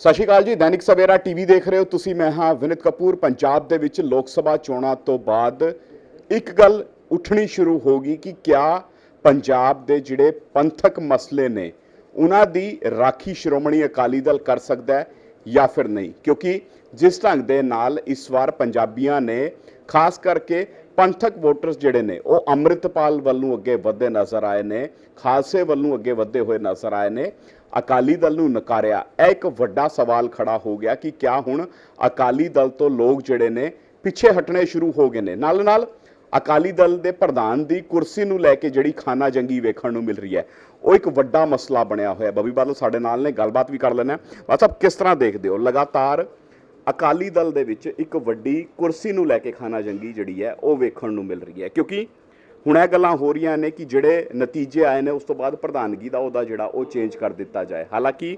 ਸਤਿ ਸ਼੍ਰੀ ਅਕਾਲ ਜੀ, ਦੈਨਿਕ ਸਵੇਰਾ ਟੀਵੀ ਦੇਖ ਰਹੇ ਹੋ ਤੁਸੀਂ, ਮੈਂ ਹਾਂ ਵਿਨਿਤ ਕਪੂਰ। ਪੰਜਾਬ ਦੇ ਵਿੱਚ ਲੋਕ ਸਭਾ ਚੋਣਾਂ ਤੋਂ ਬਾਅਦ ਇੱਕ ਗੱਲ ਉੱਠਣੀ ਸ਼ੁਰੂ ਹੋ ਗਈ ਕਿ ਕਿਆ ਪੰਜਾਬ ਦੇ ਜਿਹੜੇ ਪੰਥਕ ਮਸਲੇ ਨੇ, ਉਹਨਾਂ ਦੀ ਰਾਖੀ ਸ਼੍ਰੋਮਣੀ ਅਕਾਲੀ ਦਲ ਕਰ ਸਕਦਾ ਹੈ ਜਾਂ ਫਿਰ ਨਹੀਂ? ਕਿਉਂਕਿ ਜਿਸ ਢੰਗ ਦੇ ਨਾਲ ਇਸ ਵਾਰ ਪੰਜਾਬੀਆਂ ਨੇ, ਖਾਸ ਕਰਕੇ ਪੰਥਕ ਵੋਟਰਸ ਜਿਹੜੇ ਨੇ, ਉਹ ਅੰਮ੍ਰਿਤਪਾਲ ਵੱਲ ਨੂੰ ਅੱਗੇ ਵਧਦੇ ਨਜ਼ਰ ਆਏ ਨੇ, ਖਾਲਸੇ ਵੱਲ ਨੂੰ ਅੱਗੇ ਵਧਦੇ ਹੋਏ ਨਜ਼ਰ ਆਏ ਨੇ ਅਕਾਲੀ ਦਲ ਨੂੰ ਨਕਾਰਿਆ। ਇਹ ਇੱਕ ਵੱਡਾ ਸਵਾਲ ਖੜਾ ਹੋ ਗਿਆ ਕਿ ਕਿਆ ਹੁਣ ਅਕਾਲੀ ਦਲ ਤੋਂ ਲੋਕ ਜਿਹੜੇ ਨੇ ਪਿੱਛੇ ਹਟਣੇ ਸ਼ੁਰੂ ਹੋ ਗਏ ਨੇ। ਨਾਲ ਨਾਲ ਅਕਾਲੀ ਦਲ ਦੇ ਪ੍ਰਧਾਨ ਦੀ ਕੁਰਸੀ ਨੂੰ ਲੈ ਕੇ ਜਿਹੜੀ ਖਾਨਾ ਜੰਗੀ ਵੇਖਣ ਨੂੰ ਮਿਲ ਰਹੀ ਹੈ, ਉਹ ਇੱਕ ਵੱਡਾ ਮਸਲਾ ਬਣਿਆ ਹੋਇਆ। ਬਬੀ ਬਾਦਲ ਸਾਡੇ ਨਾਲ ਨੇ, ਗੱਲਬਾਤ ਵੀ ਕਰ ਲੈਣਾ ਬਸ ਸਭ ਕਿਸ ਤਰ੍ਹਾਂ ਦੇਖਦੇ ਹੋ? ਲਗਾਤਾਰ ਅਕਾਲੀ ਦਲ ਦੇ ਵਿੱਚ ਇੱਕ ਵੱਡੀ ਕੁਰਸੀ ਨੂੰ ਲੈ ਕੇ ਖਾਨਾ ਜੰਗੀ ਜਿਹੜੀ ਹੈ, ਉਹ ਵੇਖਣ ਨੂੰ ਮਿਲ ਰਹੀ ਹੈ। ਕਿਉਂਕਿ ਹੁਣ ਇਹ ਗੱਲਾਂ ਹੋ ਰਹੀਆਂ ਨੇ ਕਿ ਜਿਹੜੇ ਨਤੀਜੇ ਆਏ ਨੇ, ਉਸ ਤੋਂ ਬਾਅਦ ਪ੍ਰਧਾਨਗੀ ਦਾ ਉਹਦਾ ਜਿਹੜਾ ਉਹ ਚੇਂਜ ਕਰ ਦਿੱਤਾ ਜਾਏ। ਹਾਲਾਂਕਿ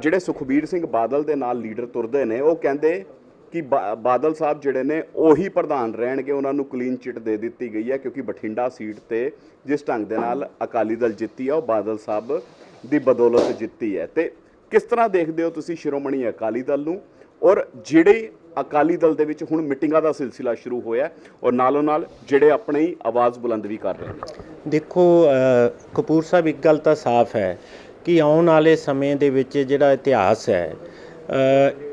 ਜਿਹੜੇ ਸੁਖਬੀਰ ਸਿੰਘ ਬਾਦਲ ਦੇ ਨਾਲ ਲੀਡਰ ਤੁਰਦੇ ਨੇ, ਉਹ ਕਹਿੰਦੇ ਕਿ ਬਾਦਲ ਸਾਹਿਬ ਜਿਹੜੇ ਨੇ, ਉਹੀ ਪ੍ਰਧਾਨ ਰਹਿਣਗੇ, ਉਹਨਾਂ ਨੂੰ ਕਲੀਨ ਚਿੱਟ ਦੇ ਦਿੱਤੀ ਗਈ ਹੈ, ਕਿਉਂਕਿ ਬਠਿੰਡਾ ਸੀਟ ਤੇ ਜਿਸ ਢੰਗ ਦੇ ਨਾਲ ਅਕਾਲੀ ਦਲ ਜਿੱਤੀ ਹੈ ਉਹ ਬਾਦਲ ਸਾਹਿਬ ਦੀ ਬਦੌਲਤ ਜਿੱਤੀ ਹੈ। ਤੇ ਕਿਸ ਤਰ੍ਹਾਂ ਦੇਖਦੇ ਹੋ ਤੁਸੀਂ ਸ਼੍ਰੋਮਣੀ ਅਕਾਲੀ ਦਲ ਨੂੰ? ਔਰ ਜਿਹੜੇ ਅਕਾਲੀ ਦਲ ਦੇ ਵਿੱਚ ਹੁਣ ਮੀਟਿੰਗਾਂ ਦਾ ਸਿਲਸਿਲਾ ਸ਼ੁਰੂ ਹੋਇਆ ਹੈ ਔਰ ਨਾਲੋਂ ਨਾਲ ਜਿਹੜੇ ਆਪਣੀ ਆਵਾਜ਼ ਬੁਲੰਦ ਵੀ ਕਰ ਰਹੇ ਨੇ। ਦੇਖੋ ਕਪੂਰ ਸਾਹਿਬ ਇੱਕ ਗੱਲ ਤਾਂ ਸਾਫ਼ ਹੈ ਕਿ ਆਉਣ ਵਾਲੇ ਸਮੇਂ ਦੇ ਵਿੱਚ ਜਿਹੜਾ ਇਤਿਹਾਸ ਹੈ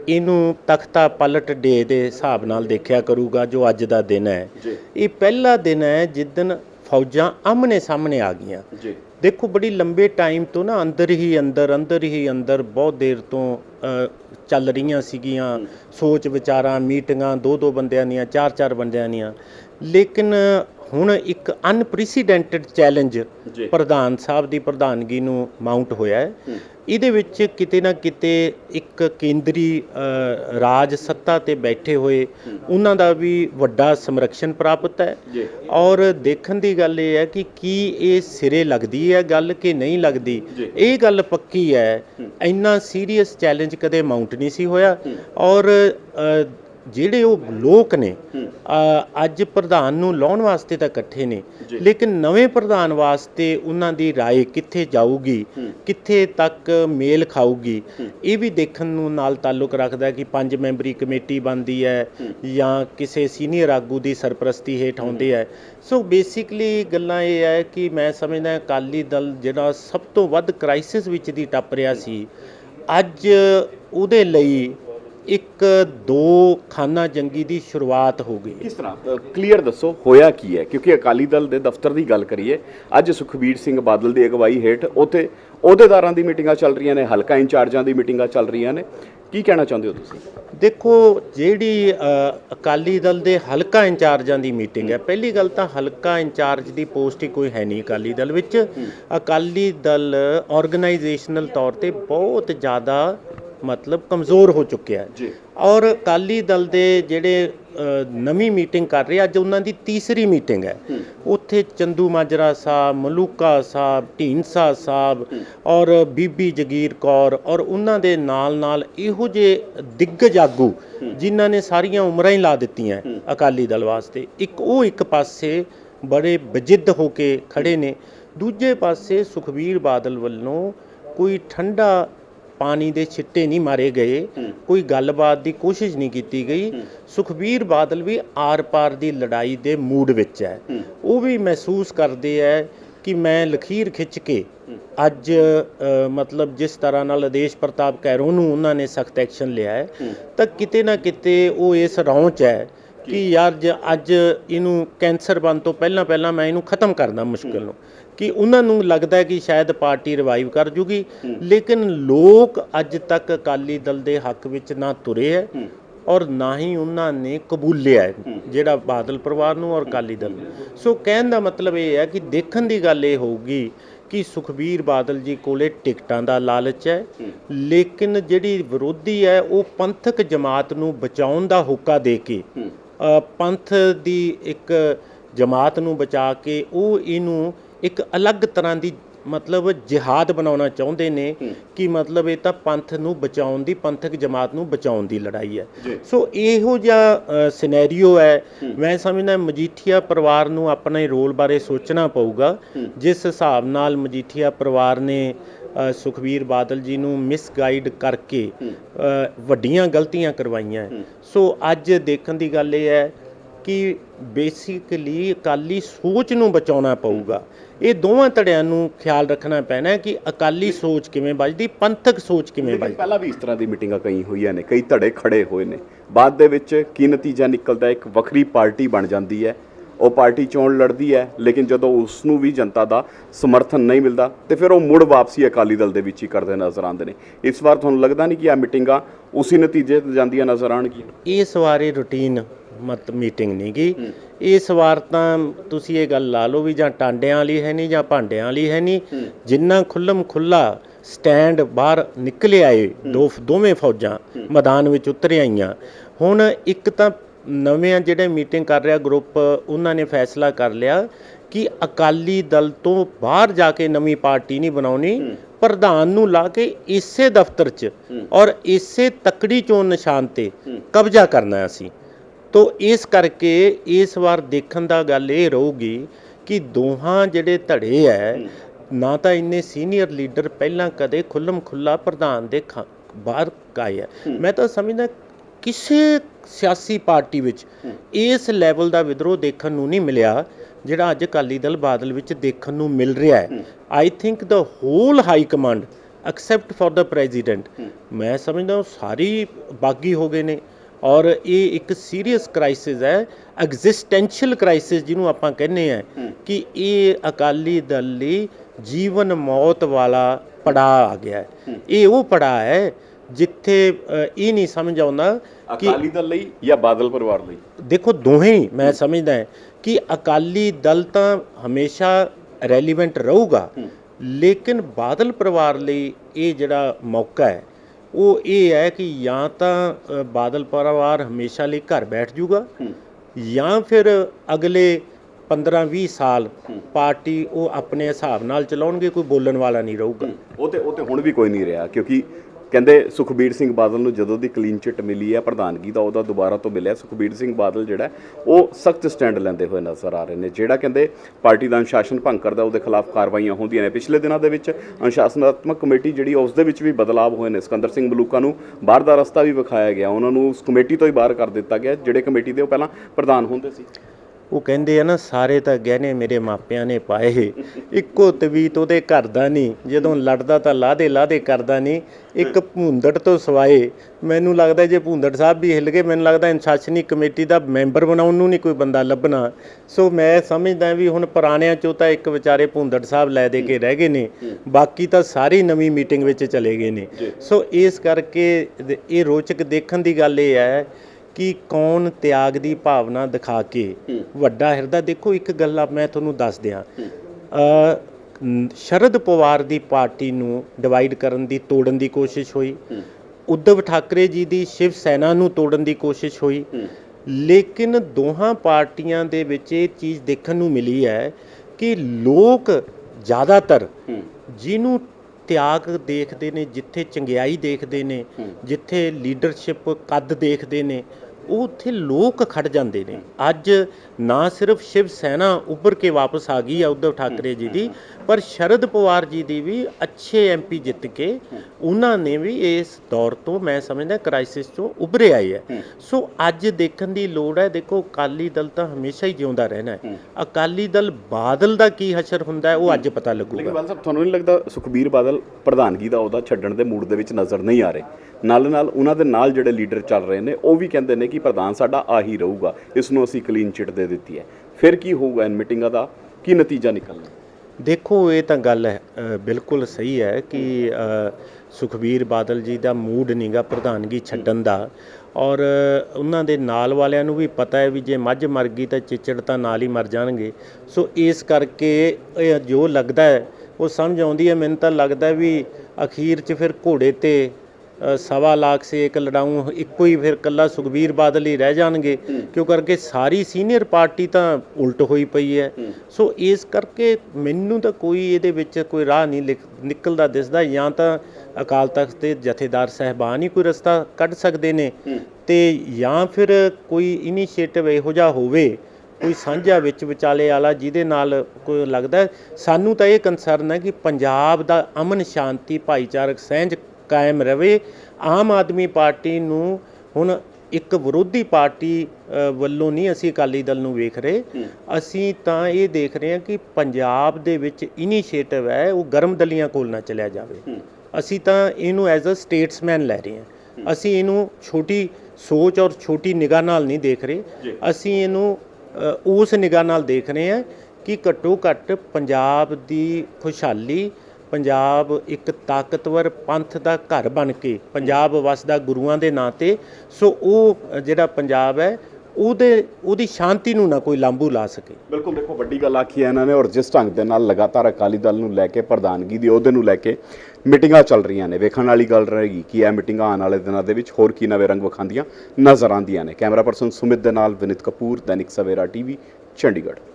ਇਹਨੂੰ ਤਖਤਾ ਪਲਟ ਡੇ ਦੇ ਹਿਸਾਬ ਨਾਲ ਦੇਖਿਆ ਕਰੂਗਾ ਜੋ ਅੱਜ ਦਾ ਦਿਨ ਹੈ। ਇਹ ਪਹਿਲਾ ਦਿਨ ਹੈ ਜਿੱਦਨ ਫੌਜਾਂ ਆਮਨੇ ਸਾਹਮਣੇ ਆ ਗਈਆਂ। ਜੀ। ਦੇਖੋ ਬੜੀ ਲੰਬੇ ਟਾਈਮ ਤੋਂ ਨਾ ਅੰਦਰ ਹੀ ਅੰਦਰ ਅੰਦਰ ਹੀ ਅੰਦਰ ਬਹੁਤ ਦੇਰ ਤੋਂ ਚੱਲ ਰਹੀਆਂ ਸੀਗੀਆਂ ਸੋਚ ਵਿਚਾਰਾਂ ਮੀਟਿੰਗਾਂ ਦੋ ਦੋ ਬੰਦਿਆਂ ਦੀਆਂ ਚਾਰ ਚਾਰ ਬੰਦਿਆਂ ਦੀਆਂ। ਲੇਕਿਨ ਹੁਣ ਇੱਕ ਅਨਪ੍ਰੈਸੀਡੈਂਟਡ ਚੈਲੰਜ। ਪ੍ਰਧਾਨ ਸਾਹਿਬ ਦੀ ਪ੍ਰਧਾਨਗੀ ਨੂੰ ਮਾਊਂਟ ਹੋਇਆ ਹੈ। ਇਹਦੇ ਵਿੱਚ ਕਿਤੇ ਨਾ ਕਿਤੇ ਇੱਕ ਕੇਂਦਰੀ ਰਾਜ ਸੱਤਾ ਤੇ ਬੈਠੇ ਹੋਏ ਉਹਨਾਂ ਦਾ ਵੀ ਵੱਡਾ ਸੰਰਕਸ਼ਣ ਪ੍ਰਾਪਤ ਹੈ। ਔਰ ਦੇਖਣ ਦੀ ਗੱਲ ਇਹ ਹੈ ਕਿ ਕੀ ਇਹ ਸਿਰੇ ਲੱਗਦੀ ਹੈ ਗੱਲ ਕਿ ਨਹੀਂ ਲੱਗਦੀ। ਇਹ ਗੱਲ ਪੱਕੀ ਹੈ ਇੰਨਾ ਸੀਰੀਅਸ ਚੈਲੰਜ ਕਦੇ ਮਾਊਂਟ ਨਹੀਂ ਸੀ ਹੋਇਆ। ਔਰ ਜਿਹੜੇ ਉਹ ਲੋਕ ਨੇ ਅ, ਅੱਜ ਪ੍ਰਧਾਨ ਨੂੰ ਲਾਉਣ ਵਾਸਤੇ ਤਾਂ ਇਕੱਠੇ ਨੇ ਜੀ। ਲੇਕਿਨ ਨਵੇਂ ਪ੍ਰਧਾਨ ਵਾਸਤੇ ਉਹਨਾਂ ਦੀ رائے ਕਿੱਥੇ ਜਾਊਗੀ ਕਿੱਥੇ ਤੱਕ ਮੇਲ ਖਾਊਗੀ ਇਹ ਵੀ ਦੇਖਣ ਨੂੰ ਨਾਲ ਤਾਲੁਕ ਰੱਖਦਾ ਹੈ ਕਿ ਪੰਜ ਮੈਂਬਰੀ ਕਮੇਟੀ ਬਣਦੀ ਹੈ ਜਾਂ ਕਿਸੇ ਸੀਨੀਅਰ ਆਗੂ ਦੀ ਸਰਪ੍ਰਸਤੀ ਹੇਠ ਆਉਂਦੇ ਹੈ ਸੋ ਬੇਸਿਕਲੀ ਗੱਲਾਂ ਇਹ ਹੈ ਕਿ ਮੈਂ ਸਮਝਦਾ ਅਕਾਲੀ ਦਲ ਜਿਹੜਾ ਸਭ ਤੋਂ ਵੱਧ ਕ੍ਰਾਈਸਿਸ ਵਿੱਚ ਦੀ ਟੱਪ ਰਿਹਾ ਸੀ ਅੱਜ ਉਹਦੇ ਲਈ ਇੱਕ ਦੋ ਖਾਨਾ ਜੰਗੀ ਦੀ ਸ਼ੁਰੂਆਤ ਹੋ ਗਈ। ਕਿਸ ਤਰ੍ਹਾਂ? ਕਲੀਅਰ ਦੱਸੋ ਹੋਇਆ ਕੀ ਹੈ? ਕਿਉਂਕਿ ਅਕਾਲੀ ਦਲ ਦੇ ਦਫ਼ਤਰ ਦੀ ਗੱਲ ਕਰੀਏ ਅੱਜ ਸੁਖਬੀਰ ਸਿੰਘ ਬਾਦਲ ਦੀ ਅਗਵਾਈ ਹੇਠ ਉੱਥੇ ਅਹੁਦੇਦਾਰਾਂ ਦੀ ਮੀਟਿੰਗਾਂ ਚੱਲ ਰਹੀਆਂ ਨੇ ਹਲਕਾ ਇੰਚਾਰਜਾਂ ਦੀ ਮੀਟਿੰਗਾਂ ਚੱਲ ਰਹੀਆਂ ਨੇ। ਕੀ ਕਹਿਣਾ ਚਾਹੁੰਦੇ ਹੋ ਤੁਸੀਂ? ਦੇਖੋ ਜਿਹੜੀ ਅਕਾਲੀ ਦਲ ਦੇ ਹਲਕਾ ਇੰਚਾਰਜਾਂ ਦੀ ਮੀਟਿੰਗ ਹੈ ਪਹਿਲੀ ਗੱਲ ਤਾਂ ਹਲਕਾ ਇੰਚਾਰਜ ਦੀ ਪੋਸਟ ਹੀ ਕੋਈ ਹੈ ਨਹੀਂ ਅਕਾਲੀ ਦਲ ਵਿੱਚ। ਅਕਾਲੀ ਦਲ ਆਰਗੇਨਾਈਜੇਸ਼ਨਲ ਤੌਰ ਤੇ ਬਹੁਤ ਜ਼ਿਆਦਾ ਮਤਲਬ ਕਮਜ਼ੋਰ ਹੋ ਚੁੱਕਿਆ ਹੈ। ਜੀ। ਔਰ ਅਕਾਲੀ ਦਲ ਦੇ ਜਿਹੜੇ ਨਵੀਂ ਮੀਟਿੰਗ ਕਰ ਰਹੇ ਅੱਜ ਉਹਨਾਂ ਦੀ ਤੀਸਰੀ ਮੀਟਿੰਗ ਹੈ। ਉੱਥੇ ਚੰਦੂ ਮਾਜਰਾ ਸਾਹਿਬ ਮਲੂਕਾ ਸਾਹਿਬ ਢੀਂਡਸਾ ਸਾਹਿਬ ਔਰ ਬੀਬੀ ਜਗੀਰ ਕੌਰ ਔਰ ਉਹਨਾਂ ਦੇ ਨਾਲ ਨਾਲ ਇਹੋ ਜਿਹੇ ਦਿੱਗਜ ਆਗੂ ਜਿਨ੍ਹਾਂ ਨੇ ਸਾਰੀਆਂ ਉਮਰਾਂ ਹੀ ਲਾ ਦਿੱਤੀਆਂ ਅਕਾਲੀ ਦਲ ਵਾਸਤੇ। ਇੱਕ ਉਹ ਇੱਕ ਪਾਸੇ ਬੜੇ ਬਜਿੱਦ ਹੋ ਕੇ ਖੜੇ ਨੇ। ਦੂਜੇ ਪਾਸੇ ਸੁਖਬੀਰ ਬਾਦਲ ਵੱਲੋਂ ਕੋਈ ਠੰਡਾ ਪਾਣੀ ਦੇ ਛਿੱਟੇ ਨਹੀਂ ਮਾਰੇ ਗਏ। ਕੋਈ ਗੱਲਬਾਤ ਦੀ ਕੋਸ਼ਿਸ਼ ਨਹੀਂ ਕੀਤੀ ਗਈ। ਸੁਖਬੀਰ ਬਾਦਲ ਵੀ ਆਰ-ਪਾਰ ਦੀ ਲੜਾਈ ਦੇ ਮੂਡ ਵਿੱਚ ਹੈ। ਉਹ ਵੀ ਮਹਿਸੂਸ ਕਰਦੇ ਹੈ ਕਿ ਮੈਂ ਲਖੀਰ ਖਿੱਚ ਕੇ ਅੱਜ ਮਤਲਬ ਜਿਸ ਤਰ੍ਹਾਂ ਨਾਲ ਆਦੇਸ਼ ਪ੍ਰਤਾਪ ਕੈਰੋਂ ਨੂੰ ਉਹਨਾਂ ਨੇ ਸਖਤ ਐਕਸ਼ਨ ਲਿਆ ਹੈ ਤਾਂ ਕਿਤੇ ਨਾ ਕਿਤੇ ਉਹ ਇਸ ਰੌਂਚ ਹੈ ਕਿ? ਯਾਰ ਜ ਅੱਜ ਇਹਨੂੰ ਕੈਂਸਰ ਬਣ ਤੋਂ ਪਹਿਲਾਂ ਪਹਿਲਾਂ ਮੈਂ ਇਹਨੂੰ ਖਤਮ ਕਰਨਾ ਮੁਸ਼ਕਿਲ ਨੂੰ। ਕਿ ਉਹਨਾਂ ਨੂੰ ਲੱਗਦਾ ਹੈ ਕਿ ਸ਼ਾਇਦ ਪਾਰਟੀ ਰਿਵਾਈਵ ਕਰ ਜੂਗੀ। ਲੇਕਿਨ ਲੋਕ ਅੱਜ ਤੱਕ ਅਕਾਲੀ ਦਲ ਦੇ ਹੱਕ ਵਿੱਚ ਨਾ ਤੁਰੇ ਹੈ ਔਰ ਨਾ ਹੀ ਉਹਨਾਂ ਨੇ ਕਬੂਲਿਆ ਜਿਹੜਾ ਬਾਦਲ ਪਰਿਵਾਰ ਨੂੰ ਔਰ ਅਕਾਲੀ ਦਲ ਨੂੰ। ਸੋ ਕਹਿਣ ਦਾ ਮਤਲਬ ਇਹ ਹੈ ਕਿ ਦੇਖਣ ਦੀ ਗੱਲ ਇਹ ਹੋਊਗੀ ਕਿ ਸੁਖਬੀਰ ਬਾਦਲ ਜੀ ਕੋਲੇ ਟਿਕਟਾਂ ਦਾ ਲਾਲਚ ਹੈ। ਲੇਕਿਨ ਜਿਹੜੀ ਵਿਰੋਧੀ ਹੈ ਉਹ ਪੰਥਕ ਜਮਾਤ ਨੂੰ ਬਚਾਉਣ ਦਾ ਹੋਕਾ ਦੇ ਕੇ ਪੰਥ ਦੀ ਇੱਕ ਜਮਾਤ ਨੂੰ ਬਚਾ ਕੇ ਉਹ ਇਹਨੂੰ ਇੱਕ ਅਲੱਗ ਤਰ੍ਹਾਂ ਦੀ ਮਤਲਬ ਜਿਹਾਦ ਬਣਾਉਣਾ ਚਾਹੁੰਦੇ ਨੇ ਕਿ ਮਤਲਬ ਇਹ ਤਾਂ ਪੰਥ ਨੂੰ ਬਚਾਉਣ ਦੀ ਪੰਥਕ ਜਮਾਤ ਨੂੰ ਬਚਾਉਣ ਦੀ ਲੜਾਈ ਹੈ। ਸੋ ਇਹੋ ਜਿਹਾ ਸਿਨੈਰੀਓ ਹੈ। ਮੈਂ ਸਮਝਦਾ ਮਜੀਠੀਆ ਪਰਿਵਾਰ ਨੂੰ ਆਪਣੇ ਰੋਲ ਬਾਰੇ ਸੋਚਣਾ ਪਊਗਾ। ਜਿਸ ਹਿਸਾਬ ਨਾਲ ਮਜੀਠੀਆ ਪਰਿਵਾਰ ਨੇ ਅ, ਸੁਖਬੀਰ ਬਾਦਲ ਜੀ ਨੂੰ ਮਿਸਗਾਈਡ ਕਰਕੇ ਵੱਡੀਆਂ ਗਲਤੀਆਂ ਕਰਵਾਈਆਂ। ਸੋ ਅੱਜ ਦੇਖਣ ਦੀ ਗੱਲ ਇਹ ਹੈ ਕਿ ਬੇਸਿਕਲੀ ਅਕਾਲੀ ਸੋਚ ਨੂੰ ਬਚਾਉਣਾ ਪਊਗਾ। ਇਹ ਦੋਵਾਂ ਧੜਿਆਂ ਨੂੰ ਖਿਆਲ ਰੱਖਣਾ ਪੈਣਾ ਕਿ ਅਕਾਲੀ ਸੋਚ ਕਿਵੇਂ ਵੱਜਦੀ ਪੰਥਕ ਸੋਚ ਕਿਵੇਂ ਵੱਜਦੀ। ਪਹਿਲਾਂ ਵੀ ਇਸ ਤਰ੍ਹਾਂ ਦੀ ਮੀਟਿੰਗਾਂ ਕਈ ਹੋਈਆਂ ਨੇ ਕਈ ਧੜੇ ਖੜੇ ਹੋਏ ਨੇ। ਬਾਅਦ ਦੇ ਵਿੱਚ ਕੀ ਨਤੀਜਾ ਨਿਕਲਦਾ? ਇੱਕ ਵੱਖਰੀ ਪਾਰਟੀ ਬਣ ਜਾਂਦੀ ਹੈ। ਉਹ ਪਾਰਟੀ ਚੋਣ ਲੜਦੀ ਹੈ ਲੇਕਿਨ ਜਦੋਂ ਉਸ ਨੂੰ ਵੀ ਜਨਤਾ ਦਾ ਸਮਰਥਨ ਨਹੀਂ ਮਿਲਦਾ ਤੇ ਫਿਰ ਉਹ ਮੁੜ ਵਾਪਸੀ ਅਕਾਲੀ ਦਲ ਦੇ ਵਿੱਚ ਹੀ ਕਰਦੇ ਨਜ਼ਰ ਆਉਂਦੇ ਨੇ। ਇਸ ਵਾਰ ਤੁਹਾਨੂੰ ਲੱਗਦਾ ਨਹੀਂ ਕਿ ਇਹ ਮੀਟਿੰਗਾਂ ਉਸੇ ਨਤੀਜੇ ਤੇ ਜਾਂਦੀਆਂ ਨਜ਼ਰ ਆਉਣਗੀਆਂ? ਇਸ ਵਾਰੇ ਰੂਟੀਨ ਮਤ ਮੀਟਿੰਗ ਨਹੀਂ ਗਈ ਇਸ ਵਾਰ ਤਾਂ ਤੁਸੀਂ ਇਹ ਗੱਲ ਲਾ ਲਓ ਵੀ ਜਾਂ ਟਾਂਡਿਆਂ ਵਾਲੀ ਹੈ ਨਹੀਂ ਜਾਂ ਭਾਂਡਿਆਂ ਵਾਲੀ ਹੈ ਨਹੀਂ। ਜਿੰਨਾ ਖੁੱਲਮ ਖੁੱਲਾ ਸਟੈਂਡ ਬਾਹਰ ਨਿਕਲ ਆਏ ਦੋ ਦੋਵੇਂ ਫੌਜਾਂ ਮੈਦਾਨ ਵਿੱਚ ਉਤਰ ਆਈਆਂ। ਹੁਣ ਇੱਕ ਤਾਂ ਨਵੇਂ ਜਿਹੜੇ ਮੀਟਿੰਗ ਕਰ ਰਿਹਾ ਗਰੁੱਪ ਉਹਨਾਂ ਨੇ ਫੈਸਲਾ ਕਰ ਲਿਆ ਕਿ ਅਕਾਲੀ ਦਲ ਤੋਂ ਬਾਹਰ ਜਾ ਕੇ ਨਵੀਂ ਪਾਰਟੀ ਨਹੀਂ ਬਣਾਉਣੀ ਪ੍ਰਧਾਨ ਨੂੰ ਲਾ ਕੇ ਇਸੇ ਦਫ਼ਤਰ 'ਚ ਔਰ ਇਸੇ ਤਕੜੀ ਚੋਣ ਨਿਸ਼ਾਨ ਤੇ ਕਬਜ਼ਾ ਕਰਨਾ ਅਸੀਂ। ਤੋ ਇਸ ਕਰਕੇ ਇਸ ਵਾਰ ਦੇਖਣ ਦਾ ਗੱਲ ਇਹ ਰਹੂਗੀ ਕਿ ਦੋਹਾਂ ਜਿਹੜੇ ਧੜੇ ਹੈ ਨਾ ਤਾਂ ਇੰਨੇ ਸੀਨੀਅਰ ਲੀਡਰ ਪਹਿਲਾਂ ਕਦੇ ਖੁੱਲਮ ਖੁੱਲਾ ਪ੍ਰਧਾਨ ਦੇ ਬਾਹਰ ਆਏ ਹੈ। ਮੈਂ ਤਾਂ ਸਮਝਦਾ ਕਿਸੇ ਸਿਆਸੀ ਪਾਰਟੀ ਵਿੱਚ ਇਸ ਲੈਵਲ ਦਾ ਵਿਦਰੋਹ ਦੇਖਣ ਨੂੰ ਨਹੀਂ ਮਿਲਿਆ ਜਿਹੜਾ ਅੱਜ ਅਕਾਲੀ ਦਲ ਬਾਦਲ ਵਿੱਚ ਦੇਖਣ ਨੂੰ ਮਿਲ ਰਿਹਾ ਹੈ। I think the whole high command accept for the president ਮੈਂ ਸਮਝਦਾ ਉਹ ਸਾਰੀ ਬਾਗੀ ਹੋ ਗਏ ਨੇ। ਔਰ ਇਹ ਇੱਕ ਸੀਰੀਅਸ ਕ੍ਰਾਈਸਿਸ ਹੈ ਐਗਜ਼ਿਸਟੈਂਸ਼ੀਅਲ ਕ੍ਰਾਈਸਿਸ ਜਿਹਨੂੰ ਆਪਾਂ ਕਹਿੰਦੇ ਆ ਕਿ ਇਹ ਅਕਾਲੀ ਦਲ ਲਈ ਜੀਵਨ ਮੌਤ ਵਾਲਾ ਪੜਾਅ ਆ ਗਿਆ ਹੈ। ਇਹ ਉਹ ਪੜਾਅ ਹੈ ਜਿੱਥੇ ਇਹ ਨਹੀਂ ਸਮਝ ਆਉਂਦਾ ਕਿ ਅਕਾਲੀ ਦਲ ਲਈ ਜਾਂ ਬਾਦਲ ਪਰਿਵਾਰ ਲਈ? ਦੇਖੋ ਦੋਹੇ ਮੈਂ ਸਮਝਦਾ ਕਿ ਅਕਾਲੀ ਦਲ ਤਾਂ ਹਮੇਸ਼ਾ ਰੈਲੀਵੈਂਟ ਰਹੂਗਾ ਲੇਕਿਨ ਬਾਦਲ ਪਰਿਵਾਰ ਲਈ ਇਹ ਜਿਹੜਾ ਮੌਕਾ ਹੈ ਉਹ ਇਹ ਹੈ ਕਿ ਜਾਂ ਤਾਂ ਬਾਦਲ ਪਰਿਵਾਰ ਹਮੇਸ਼ਾ ਲਈ ਘਰ ਬੈਠ ਜਾਊਗਾ ਜਾਂ ਫਿਰ ਅਗਲੇ 15-20 ਸਾਲ ਪਾਰਟੀ ਉਹ ਆਪਣੇ ਹਿਸਾਬ ਨਾਲ ਚਲਾਉਣਗੇ ਕੋਈ ਬੋਲਣ ਵਾਲਾ ਨਹੀਂ ਰਹੂਗਾ। ਉਹ ਤੇ ਉਹ ਤੇ ਹੁਣ ਵੀ ਕੋਈ ਨਹੀਂ ਰਿਹਾ ਕਿਉਂਕਿ ਕਹਿੰਦੇ ਸੁਖਬੀਰ ਸਿੰਘ ਬਾਦਲ ਨੂੰ ਜਦੋਂ ਦੀ ਕਲੀਨ ਚਿੱਟ ਮਿਲੀ ਹੈ, ਪ੍ਰਧਾਨਗੀ ਦਾ ਉਹਦਾ ਦੁਬਾਰਾ ਤੋਂ ਮਿਲਿਆ। ਸੁਖਬੀਰ ਸਿੰਘ ਬਾਦਲ ਜਿਹੜਾ, ਉਹ ਸਖਤ ਸਟੈਂਡ ਲੈਂਦੇ ਹੋਏ ਨਜ਼ਰ ਆ ਰਹੇ ਨੇ, ਜਿਹੜਾ ਕਹਿੰਦੇ ਪਾਰਟੀ ਦਾ ਅਨੁਸ਼ਾਸਨ ਭੰਗ ਕਰਦਾ ਉਹਦੇ ਖਿਲਾਫ ਕਾਰਵਾਈਆਂ ਹੁੰਦੀਆਂ ਨੇ। ਪਿਛਲੇ ਦਿਨਾਂ ਦੇ ਵਿੱਚ ਅਨੁਸ਼ਾਸਨਾਤਮਕ ਕਮੇਟੀ ਜਿਹੜੀ ਉਸ ਦੇ ਵਿੱਚ ਵੀ ਬਦਲਾਅ ਹੋਏ ਨੇ। ਸਿਕੰਦਰ ਸਿੰਘ ਮਲੂਕਾ ਨੂੰ ਬਾਹਰ ਦਾ ਰਸਤਾ ਵੀ ਵਿਖਾਇਆ ਗਿਆ। ਉਹਨਾਂ ਨੂੰ ਉਸ ਕਮੇਟੀ ਤੋਂ ਹੀ ਬਾਹਰ ਕਰ ਦਿੱਤਾ ਗਿਆ, ਜਿਹੜੇ ਕਮੇਟੀ ਦੇ ਉਹ ਪਹਿਲਾਂ ਪ੍ਰਧਾਨ ਹੁੰਦੇ ਸੀ। ਉਹ ਕਹਿੰਦੇ ਆ ਨਾ ਸਾਰੇ ਤਾਂ ਗਹਿਣੇ ਮੇਰੇ ਮਾਪਿਆਂ ਨੇ ਪਾਏ ਇੱਕੋ ਤਵੀਤ ਉਹਦੇ ਘਰ ਦਾ ਨਹੀਂ। ਜਦੋਂ ਲੜਦਾ ਤਾਂ ਲਾਦੇ ਲਾਦੇ ਕਰਦਾ ਨਹੀਂ। ਇੱਕ ਭੂੰਦੜ ਤੋਂ ਸਵਾਏ। ਮੈਨੂੰ ਲੱਗਦਾ ਜੇ ਭੂੰਦੜ ਸਾਹਿਬ ਵੀ ਹਿੱਲ ਗਏ ਮੈਨੂੰ ਲੱਗਦਾ ਅਨੁਸ਼ਾਸਨੀ ਕਮੇਟੀ ਦਾ ਮੈਂਬਰ ਬਣਾਉਣ ਨੂੰ ਨਹੀਂ ਕੋਈ ਬੰਦਾ ਲੱਭਣਾ। ਸੋ ਮੈਂ ਸਮਝਦਾ ਵੀ ਹੁਣ ਪੁਰਾਣਿਆਂ ਚੋਂ ਤਾਂ ਇੱਕ ਵਿਚਾਰੇ ਭੂੰਦੜ ਸਾਹਿਬ ਲੈ ਦੇ ਕੇ ਰਹਿ ਗਏ ਨੇ। ਬਾਕੀ ਤਾਂ ਸਾਰੀ ਨਵੀਂ ਮੀਟਿੰਗ ਵਿੱਚ ਚਲੇ ਗਏ ਨੇ। ਸੋ ਇਸ ਕਰਕੇ ਇਹ ਰੋਚਕ ਦੇਖਣ ਦੀ ਗੱਲ ਇਹ ਹੈ ਕਿ ਕੌਣ ਤਿਆਗ ਦੀ ਭਾਵਨਾ ਦਿਖਾ ਕੇ ਵੱਡਾ ਹਿਰਦਾ? ਦੇਖੋ ਇੱਕ ਗੱਲ ਆ ਮੈਂ ਤੁਹਾਨੂੰ ਦੱਸ ਦਿਆਂ। ਸ਼ਰਦ ਪਵਾਰ ਦੀ ਪਾਰਟੀ ਨੂੰ ਡਿਵਾਈਡ ਕਰਨ ਦੀ ਤੋੜਨ ਦੀ ਕੋਸ਼ਿਸ਼ ਹੋਈ। ਉद्धਵ ਠਾਕਰੇ ਜੀ ਦੀ ਸ਼ਿਵ ਸੈਨਾ ਨੂੰ ਤੋੜਨ ਦੀ ਕੋਸ਼ਿਸ਼ ਹੋਈ। ਲੇਕਿਨ ਦੋਹਾਂ ਪਾਰਟੀਆਂ ਦੇ ਵਿੱਚ ਇਹ ਚੀਜ਼ ਦੇਖਣ ਨੂੰ ਮਿਲੀ ਹੈ ਕਿ ਲੋਕ ਜ਼ਿਆਦਾਤਰ ਜਿਹਨੂੰ ਤਿਆਗ ਦੇਖਦੇ ਨੇ ਜਿੱਥੇ ਚੰਗਿਆਈ ਦੇਖਦੇ ਨੇ ਜਿੱਥੇ ਲੀਡਰਸ਼ਿਪ ਕੱਦ ਦੇਖਦੇ ਨੇ ਉਹ ਉੱਥੇ ਲੋਕ ਖੜ ਜਾਂਦੇ ਨੇ। ਅੱਜ ਨਾ ਸਿਰਫ ਸ਼ਿਵ ਸੈਨਾ ਉੱਭਰ ਕੇ ਵਾਪਸ ਆ ਗਈ ਆ ਉद्धਵ ਠਾਕਰੇ ਜੀ ਦੀ, ਪਰ ਸ਼ਰਦ ਪਵਾਰ ਜੀ ਦੀ ਵੀ ਅੱਛੇ ਐਮਪੀ ਜਿੱਤ ਕੇ ਉਹਨਾਂ ਨੇ ਵੀ ਇਸ ਦੌਰ ਤੋਂ ਮੈਂ ਸਮਝਦਾ ਕ੍ਰਾਈਸਿਸ ਤੋਂ ਉੱਭਰੇ ਆਏ ਹੈ ਸੋ ਅੱਜ ਦੇਖਣ ਦੀ ਲੋੜ ਹੈ, ਦੇਖੋ ਅਕਾਲੀ ਦਲ ਤਾਂ ਹਮੇਸ਼ਾ ਹੀ ਜਿਉਂਦਾ ਰਹਿਣਾ ਹੈ। ਅਕਾਲੀ ਦਲ ਬਾਦਲ ਦਾ ਕੀ ਹਸ਼ਰ ਹੁੰਦਾ ਹੈ, ਉਹ ਅੱਜ ਪਤਾ ਲੇਕਿਨ ਲੱਗੂਗਾ ਬਾਦਲ ਸਾਹਿਬ, ਤੁਹਾਨੂੰ ਨਹੀਂ ਲੱਗਦਾ ਸੁਖਬੀਰ ਬਾਦਲ ਪ੍ਰਧਾਨਗੀ ਦਾ ਉਹਦਾ ਛੱਡਣ ਦੇ ਮੂਡ ਦੇ ਵਿੱਚ ਨਜ਼ਰ ਨਹੀਂ ਆ ਰਹੇ? ਨਾਲ ਨਾਲ ਉਹਨਾਂ ਦੇ ਨਾਲ ਜਿਹੜੇ ਲੀਡਰ ਚੱਲ ਰਹੇ ਨੇ, ਉਹ ਵੀ ਕਹਿੰਦੇ ਨੇ ਕਿ ਪ੍ਰਧਾਨ ਸਾਡਾ ਆਹੀ ਰਹੂਗਾ, ਇਸ ਨੂੰ ਅਸੀਂ ਕਲੀਨ ਚਿੱਟ ਦੇ ਦਿੱਤੀ ਹੈ। ਫਿਰ ਕੀ ਹੋਊਗਾ ਇਨ ਮੀਟਿੰਗਾਂ ਦਾ? ਕੀ ਨਤੀਜਾ ਨਿਕਲਣਾ? ਦੇਖੋ, ਇਹ ਤਾਂ ਗੱਲ ਹੈ ਬਿਲਕੁਲ ਸਹੀ ਹੈ ਕਿ ਸੁਖਬੀਰ ਬਾਦਲ ਜੀ ਦਾ ਮੂਡ ਨਹੀਂਗਾ ਪ੍ਰਧਾਨਗੀ ਛੱਡਣ ਦਾ। ਔਰ ਉਹਨਾਂ ਦੇ ਨਾਲ ਵਾਲਿਆਂ ਨੂੰ ਵੀ ਪਤਾ ਹੈ ਵੀ ਜੇ ਮੱਝ ਮਰ ਗਈ ਤਾਂ ਚਿੱਚੜ ਤਾਂ ਨਾਲ ਹੀ ਮਰ ਜਾਣਗੇ। ਸੋ, ਇਸ ਕਰਕੇ ਜੋ ਲੱਗਦਾ ਹੈ, ਉਹ ਸਮਝ ਆਉਂਦੀ ਹੈ। ਮੈਨੂੰ ਤਾਂ ਲੱਗਦਾ ਵੀ ਅਖੀਰ 'ਚ ਫਿਰ ਘੋੜੇ ਤੇ ਸਵਾ ਲੱਖ ਸੇ ਇੱਕ ਲੜਾਊ, ਇੱਕੋ ਹੀ ਫਿਰ ਕੱਲਾ ਸੁਖਬੀਰ ਬਾਦਲ ਹੀ ਰਹਿ ਜਾਣਗੇ, ਕਿਉਂ ਕਰਕੇ ਸਾਰੀ ਸੀਨੀਅਰ ਪਾਰਟੀ ਤਾਂ ਉਲਟ ਹੋਈ ਪਈ ਹੈ। ਸੋ ਇਸ ਕਰਕੇ ਮੈਨੂੰ ਤਾਂ ਕੋਈ ਇਹਦੇ ਵਿੱਚ ਕੋਈ ਰਾਹ ਨਹੀਂ ਲਿਖ- ਨਿਕਲਦਾ ਦਿਸਦਾ, ਜਾਂ ਤਾਂ ਅਕਾਲ ਤਖਤ ਦੇ ਜਥੇਦਾਰ ਸਹਿਬਾਨ ਹੀ ਕੋਈ ਰਸਤਾ ਕੱਢ ਸਕਦੇ ਨੇ ਤੇ ਜਾਂ ਫਿਰ ਕੋਈ ਇਨੀਸ਼ੀਏਟਿਵ ਇਹੋ ਜਿਹਾ ਹੋਵੇ, ਕੋਈ ਸਾਂਝਾ ਵਿੱਚ ਵਿਚਾਲੇ ਵਾਲਾ ਜਿਹਦੇ ਨਾਲ ਕੋਈ ਲੱਗਦਾ ਸਾਨੂੰ ਤਾਂ ਇਹ ਕੰਸਰਨ ਹੈ ਕਿ ਪੰਜਾਬ ਦਾ ਅਮਨ ਸ਼ਾਂਤੀ ਭਾਈਚਾਰਕ ਸਹਿਜ ਕਾਇਮ ਰਵੇ। ਆਮ ਆਦਮੀ ਪਾਰਟੀ ਨੂੰ ਹੁਣ ਇੱਕ ਵਿਰੋਧੀ ਪਾਰਟੀ ਵੱਲੋਂ ਨਹੀਂ ਅਸੀਂ ਅਕਾਲੀ ਦਲ ਨੂੰ ਵੇਖ ਰਹੇ। ਅਸੀਂ ਤਾਂ ਇਹ ਦੇਖ ਰਹੇ ਹਾਂ ਕਿ ਪੰਜਾਬ ਦੇ ਵਿੱਚ ਇਨੀਸ਼ੀਏਟਿਵ ਹੈ ਉਹ ਗਰਮ ਦਲੀਆਂ ਕੋਲ ਨਾ ਚਲਿਆ ਜਾਵੇ। ਅਸੀਂ ਤਾਂ ਇਹਨੂੰ ਐਜ਼ ਅ ਸਟੇਟਸਮੈਨ ਲੈ ਰਹੇ ਹਾਂ। ਅਸੀਂ ਇਹਨੂੰ ਛੋਟੀ ਸੋਚ ਔਰ ਛੋਟੀ ਨਿਗਾਹ ਨਾਲ ਨਹੀਂ ਦੇਖ ਰਹੇ। ਅਸੀਂ ਇਹਨੂੰ ਉਸ ਨਿਗਾਹ ਨਾਲ ਦੇਖ ਰਹੇ ਹਾਂ ਕਿ ਘੱਟੋ ਘੱਟ ਪੰਜਾਬ ਦੀ ਖੁਸ਼ਹਾਲੀ ਪੰਜਾਬ ਇੱਕ ਤਾਕਤਵਰ ਪੰਥ ਦਾ ਘਰ ਬਣ ਕੇ, ਪੰਜਾਬ ਵਸਦਾ ਗੁਰੂਆਂ ਦੇ ਨਾਂ ਤੇ, ਸੋ ਉਹ ਜਿਹੜਾ ਪੰਜਾਬ ਹੈ, ਉਹਦੇ, ਉਹਦੀ ਸ਼ਾਂਤੀ ਨੂੰ ਨਾ ਕੋਈ ਲਾਂਬੂ ਲਾ ਸਕੇ। ਬਿਲਕੁਲ ਦੇਖੋ, ਵੱਡੀ ਗੱਲ ਆਖੀ ਹੈ ਇਹਨਾਂ ਨੇ ਔਰ ਜਿਸ ਢੰਗ ਦੇ ਨਾਲ ਲਗਾਤਾਰ ਅਕਾਲੀ ਦਲ ਨੂੰ ਲੈ ਕੇ, ਪ੍ਰਧਾਨਗੀ ਦੀ ਉਹਦੇ ਨੂੰ ਲੈ ਕੇ ਮੀਟਿੰਗਾਂ ਚੱਲ ਰਹੀਆਂ ਨੇ। ਵੇਖਣ ਵਾਲੀ ਗੱਲ ਰਹੇਗੀ ਕਿ ਇਹ ਮੀਟਿੰਗਾਂ ਆਉਣ ਵਾਲੇ ਦਿਨਾਂ ਦੇ ਵਿੱਚ ਹੋਰ ਕੀ ਨਵੇਂ ਰੰਗ ਵਿਖਾਉਂਦੀਆਂ ਨਜ਼ਰ ਆਉਂਦੀਆਂ ਨੇ। ਕੈਮਰਾ ਪਰਸਨ ਸੁਮਿਤ ਦੇ ਨਾਲ ਵਿਨਿਤ ਕਪੂਰ, ਦੈਨਿਕ ਸਵੇਰਾ ਟੀਵੀ, ਚੰਡੀਗੜ੍ਹ।